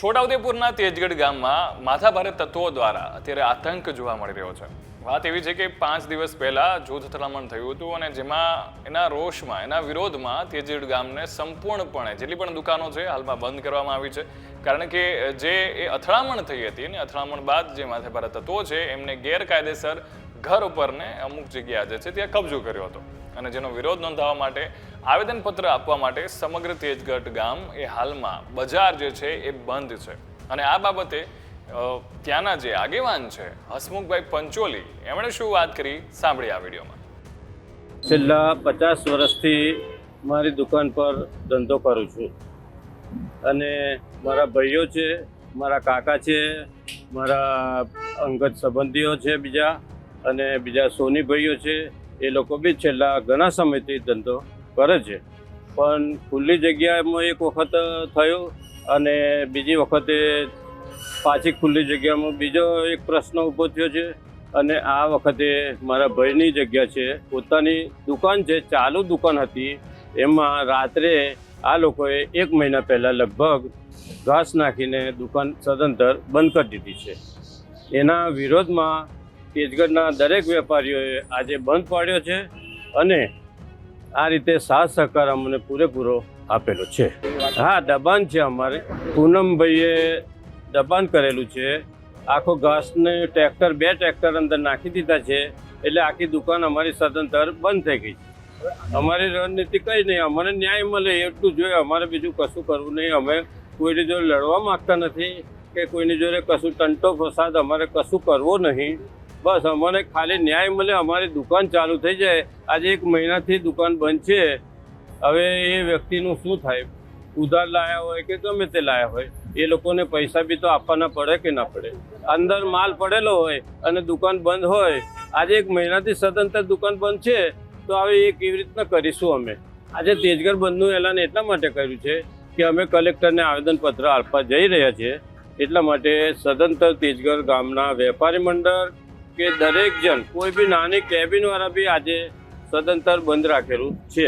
છોટાઉદેપુરના તેજગઢ ગામમાં માથાભારે તત્વો દ્વારા અત્યારે આતંક જોવા મળી રહ્યો છે. વાત એવી છે કે પાંચ દિવસ પહેલા જૂથ અથડામણ થયું હતું અને જેમાં એના રોષમાં, એના વિરોધમાં તેજગઢ ગામને સંપૂર્ણપણે જેટલી પણ દુકાનો છે, હાલમાં બંધ કરવામાં આવી છે. કારણ કે જે એ અથડામણ થઈ હતી અને અથડામણ બાદ જે માથાભારે તત્વો છે, એમને ગેરકાયદેસર ઘર ઉપરને અમુક જગ્યા જે છે ત્યાં કબજો કર્યો હતો. અને જેનો વિરોધ નોંધાવવા માટે આવેદનપત્ર આપવા માટે સમગ્ર તેજગઢ ગામ એ હાલમાં બજાર જે છે એ બંધ છે. અને આ બાબતે ત્યાંના જે આગેવાન છે, હસમુખભાઈ પંચોલી, એમણે શું વાત કરી? સાંભળી આ વિડીયોમાં. છેલ્લા પચાસ વર્ષથી મારી દુકાન પર ધંધો કરું છું. અને મારા ભાઈઓ છે, મારા કાકા છે, મારા અંગત સંબંધીઓ છે બીજા. અને બીજા સોની ભાઈઓ છે, એ લોકો બી છેલ્લા ઘણા સમયથી ધંધો કરે છે. પણ ખુલ્લી જગ્યામાં એક વખત થયો અને બીજી વખતે પાછી ખુલ્લી જગ્યામાં બીજો એક પ્રશ્ન ઊભો થયો છે અને આ વખતે મારા ભાઈની જગ્યા છે, પોતાની દુકાન છે ચાલુ દુકાન હતી, એમાં રાત્રે આ લોકોએ એક મહિના પહેલાં લગભગ ઘાસ નાખીને દુકાન સદંતર બંધ કરી દીધી છે. એના વિરોધમાં તેજગઢના દરેક વેપારીઓએ આજે બંધ પાડ્યો છે અને આ રીતે સાથ સહકાર અમને પૂરેપૂરો આપેલો છે. હા, દબાણ છે અમારે. પૂનમભાઈએ દબાણ કરેલું છે. આખો ઘાસને ટ્રેક્ટર, બે ટ્રેક્ટર અંદર નાખી દીધા છે. એટલે આખી દુકાન અમારી સદંતર બંધ થઈ ગઈ છે. અમારી રણનીતિ કંઈ નહીં, અમને ન્યાય મળે એટલું જોઈએ. અમારે બીજું કશું કરવું નહીં. અમે કોઈની જોડે લડવા માંગતા નથી કે કોઈની જોડે કશું ટંટો ફસાદ અમારે કશું કરવો નહીં. બસ, અમને ખાલી ન્યાય મળે, અમારી દુકાન ચાલુ થઈ જાય. આજે એક મહિનાથી દુકાન બંધ છે. હવે એ વ્યક્તિનું શું થાય? ઉધાર લાયા હોય કે ગમે તે લાયા હોય, એ લોકોને પૈસા બી તો આપવાના પડે કે ના પડે? અંદર માલ પડેલો હોય અને દુકાન બંધ હોય, આજે એક મહિનાથી સદંતર દુકાન બંધ છે, તો હવે એ કેવી રીતના કરીશું અમે? આજે તેજગર બંધનું એલાન એટલા માટે કર્યું છે કે અમે કલેક્ટરને આવેદનપત્ર આપવા જઈ રહ્યા છીએ. એટલા માટે સદંતર તેજગર ગામના વેપારી મંડળ કે દરેક જણ કોઈ બી નાની કેબિન વાળા બી આજે સદંતર બંધ રાખેલું છે.